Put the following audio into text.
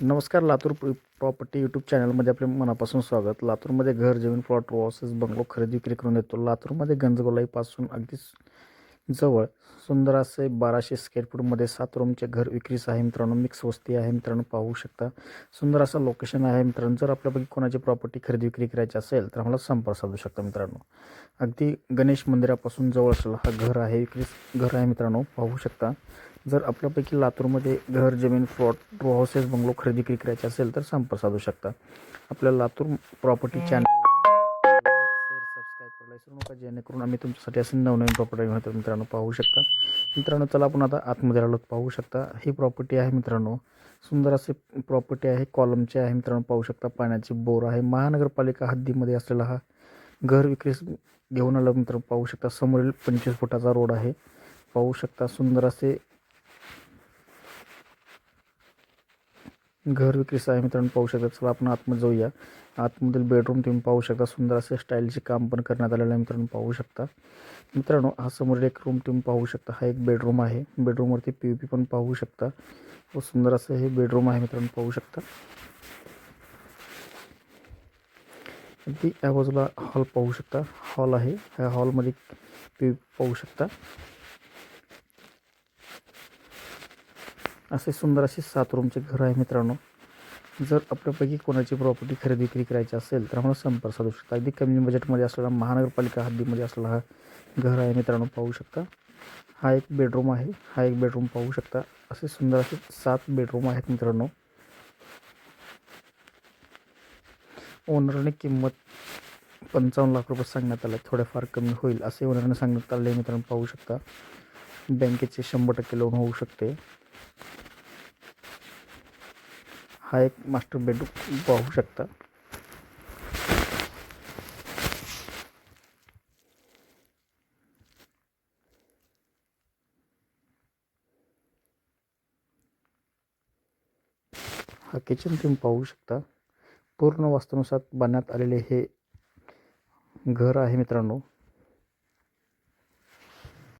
नमस्कार लातूर प्र- property YouTube चॅनलमध्ये आपले मनापासून स्वागत. लातूरमध्ये घर जमीन प्लॉट वॉसेस बंगलो खरेदी विक्री करून देतो. लातूरमध्ये गंजगोलाईपासून अगदी जवळ सुंदर असे बाराशे स्क्वेअर फूटमध्ये सात रूमचे घर विक्रीस आहे. मित्रांनो मिक्स वस्ती आहे. मित्रांनो पाहू शकता. सुंदर असं लोकेशन आहे. मित्रांनो जर आपल्यापैकी कोणाची प्रॉपर्टी खरेदी विक्री करायची असेल तर आम्हाला संपर्क साधू शकता मित्रांनो. अगदी गणेश मंदिरापासून जवळ असलेला हा घर आहे. विक्रीस घर आहे मित्रांनो पाहू शकता. जर आपल्यापैकी लातूरमध्ये घर जमीन फ्लॉट रो हाऊसेस बंगलो खरेदी विक्री करायचे असेल तर संपर्क साधू शकता. आपल्या लातूर प्रॉपर्टी चॅनल सबस्क्राईब करायला विसरू नका जेणेकरून आम्ही तुमच्यासाठी असे नवनवीन प्रॉपर्टी घेऊन मित्रांनो पाहू शकता. मित्रांनो चला आपण आता आतमध्ये आलो पाहू शकता. ही प्रॉपर्टी आहे मित्रांनो सुंदर असे प्रॉपर्टी आहे कॉलमची आहे मित्रांनो पाहू शकता. पाण्याची बोर आहे महानगरपालिका हद्दीमध्ये असलेला हा घर विक्रीस घेऊन आलं मित्रांनो पाहू शकता. समोरील पंचवीस फुटाचा रोड आहे पाहू शकता. सुंदर असे घर विक्रीस आहे मित्रांनो पाहू शकता. चला आपण आतमध्ये जाऊया. आतमधील बेडरूम तुम्ही पाहू शकता. सुंदर असे स्टाईलचे काम पण करण्यात आलेलं आहे मित्रांनो पाहू शकता. मित्रांनो हा समोर एक रूम तुम्ही पाहू शकता. हा एक बेडरूम आहे. बेडरूमवरती पी पी पण पाहू शकता. व सुंदर असं हे बेडरूम आहे मित्रांनो पाहू शकता. अगदी या बाजूला हॉल पाहू शकता. हॉल आहे. ह्या हॉलमध्ये पी पाहू शकता. असे सुंदर असे सात रूमचे घर आहे मित्रांनो. जर आपल्यापैकी कोणाची प्रॉपर्टी खरेदी विक्री करायची असेल तर आम्हाला संपर्क साधू शकता. अगदी कमी बजेटमध्ये असलेला महानगरपालिका हद्दीमध्ये असलेला हा घर आहे मित्रांनो पाहू शकता. हा एक बेडरूम आहे. हा एक बेडरूम पाहू शकता. असे सुंदर असे सात बेडरूम आहेत मित्रांनो. ओनरने किंमत पंचावन्न लाख रुपये सांगण्यात आलं थोड्याफार कमी होईल असे ओनरने सांगण्यात आले मित्रांनो पाहू शकता. बँकेचे शंभर टक्के लोन होऊ शकते. हा एक मास्टर बेडरूम पाहू शकता. हा किचन तुम्ही पाहू शकता. पूर्ण वास्तुनुसार बांधण्यात आलेले हे घर आहे मित्रांनो.